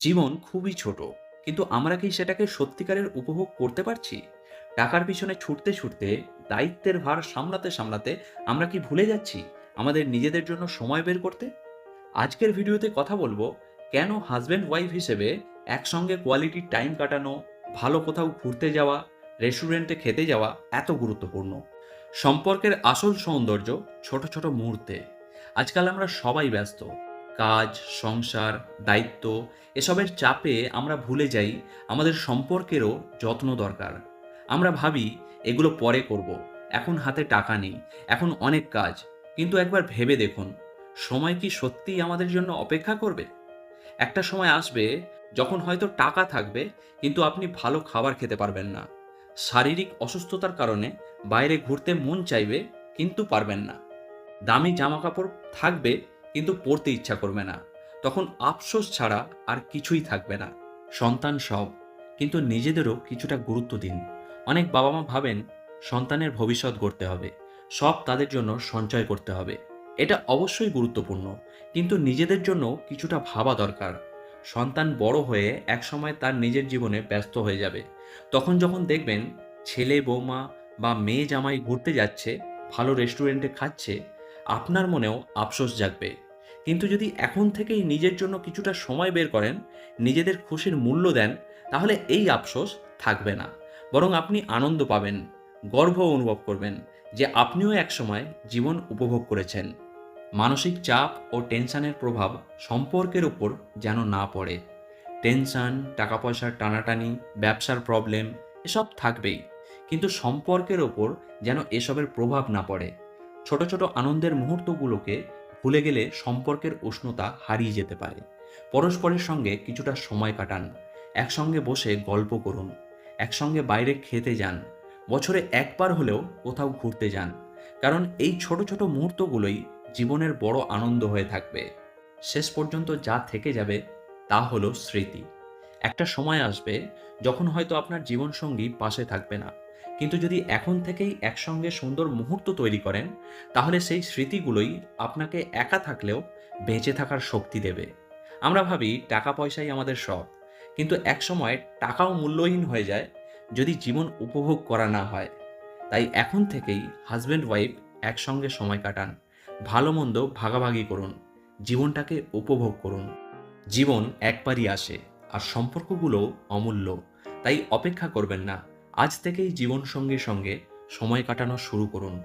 জীবন খুবই ছোট, কিন্তু আমরা কি সেটাকে সত্যিকারের উপভোগ করতে পারছি? টাকার পিছনে ছুটতে ছুটতে, দায়িত্বের ভার সামলাতে সামলাতে আমরা কি ভুলে যাচ্ছি আমাদের নিজেদের জন্য সময় বের করতে? আজকের ভিডিওতে কথা বলব কেন হাজব্যান্ড ওয়াইফ হিসেবে একসঙ্গে কোয়ালিটি টাইম কাটানো, ভালো কোথাও ঘুরতে যাওয়া রেস্টুরেন্টে খেতে যাওয়া এত গুরুত্বপূর্ণ। সম্পর্কের আসল সৌন্দর্য ছোট ছোট মুহূর্তে। আজকাল আমরা সবাই ব্যস্ত কাজ, সংসার, দায়িত্ব, এসবের চাপে আমরা ভুলে যাই, আমাদের সম্পর্কেরও যত্ন দরকার। আমরা ভাবি, এগুলো পরে করব, এখন হাতে টাকা নেই, এখন অনেক কাজ, কিন্তু একবার ভেবে দেখুন, সময় কি সত্যিই আমাদের জন্য অপেক্ষা করবে? একটা সময় আসবে, যখন হয়তো টাকা থাকবে, কিন্তু আপনি ভালো খাবার খেতে পারবেন না। শারীরিক অসুস্থতার কারণে বাইরে ঘুরতে মন চাইবে, কিন্তু পারবেন না। দামি জামা কাপড় থাকবে কিন্তু পড়তে ইচ্ছা করবে না। তখন আফসোস ছাড়া আর কিছুই থাকবে না। সন্তান সব, কিন্তু নিজেদেরও কিছুটা গুরুত্ব দিন। অনেক বাবা মা ভাবেন, সন্তানের ভবিষ্যৎ গড়তে হবে। সব তাদের জন্য সঞ্চয় করতে হবে। এটা অবশ্যই গুরুত্বপূর্ণ, কিন্তু নিজেদের জন্য কিছুটা ভাবা দরকার। সন্তান বড় হয়ে একসময় তার নিজের জীবনে ব্যস্ত হয়ে যাবে। তখন যখন দেখবেন, ছেলে, বৌমা বা মেয়ে জামাই ঘুরতে যাচ্ছে, ভালো রেস্টুরেন্টে খাচ্ছে আপনার মনেও আফসোস জাগবে। কিন্তু যদি এখন থেকেই নিজের জন্য কিছুটা সময় বের করেন, নিজেদের খুশির মূল্য দেন, তাহলে এই আফসোস থাকবে না। বরং আপনি আনন্দ পাবেন গর্ব অনুভব করবেন যে আপনিও একসময় জীবন উপভোগ করেছেন। মানসিক চাপ ও টেনশানের প্রভাব সম্পর্কের উপর যেন না পড়ে। টেনশন টাকা পয়সার টানাটানি, ব্যবসার প্রবলেম এসব থাকবেই, কিন্তু সম্পর্কের ওপর যেন এসবের প্রভাব না পড়ে। ছোট ছোট আনন্দের মুহূর্তগুলোকে ভুলে গেলে সম্পর্কের উষ্ণতা হারিয়ে যেতে পারে। পরস্পরের সঙ্গে কিছুটা সময় কাটান, একসঙ্গে বসে গল্প করুন, একসঙ্গে বাইরে খেতে যান, বছরে একবার হলেও কোথাও ঘুরতে যান, কারণ এই ছোট ছোট মুহূর্তগুলোই জীবনের বড় আনন্দ হয়ে থাকবে। শেষ পর্যন্ত যা থেকে যাবে তা হলো স্মৃতি। একটা সময় আসবে যখন হয়তো আপনার জীবনসঙ্গী পাশে থাকবে না। কিন্তু যদি এখন থেকেই একসঙ্গে সুন্দর মুহূর্ত তৈরি করেন, তাহলে সেই স্মৃতিগুলোই আপনাকে একা থাকলেও বেঁচে থাকার শক্তি দেবে। আমরা ভাবি টাকা পয়সাই আমাদের সব কিন্তু একসময় টাকাও মূল্যহীন হয়ে যায় যদি জীবন উপভোগ করা না হয়। তাই এখন থেকেই হাজব্যান্ড ওয়াইফ একসঙ্গে সময় কাটান, ভালো মন্দ ভাগাভাগি করুন, জীবনটাকে উপভোগ করুন। জীবন একবারই আসে আর সম্পর্কগুলো অমূল্য, তাই অপেক্ষা করবেন না। আজ থেকেই জীবন সঙ্গীর সঙ্গে সময় কাটানো শুরু করুন।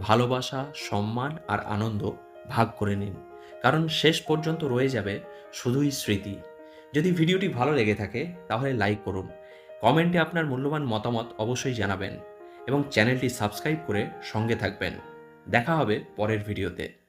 ভালোবাসা, সম্মান আর আনন্দ ভাগ করে নিন। কারণ শেষ পর্যন্ত রয়ে যাবে শুধুই স্মৃতি। যদি ভিডিওটি ভালো লেগে থাকে, তাহলে লাইক করুন। কমেন্টে আপনার মূল্যবান মতামত অবশ্যই জানাবেন এবং চ্যানেলটি সাবস্ক্রাইব করে সঙ্গে থাকবেন। দেখা হবে পরের ভিডিওতে।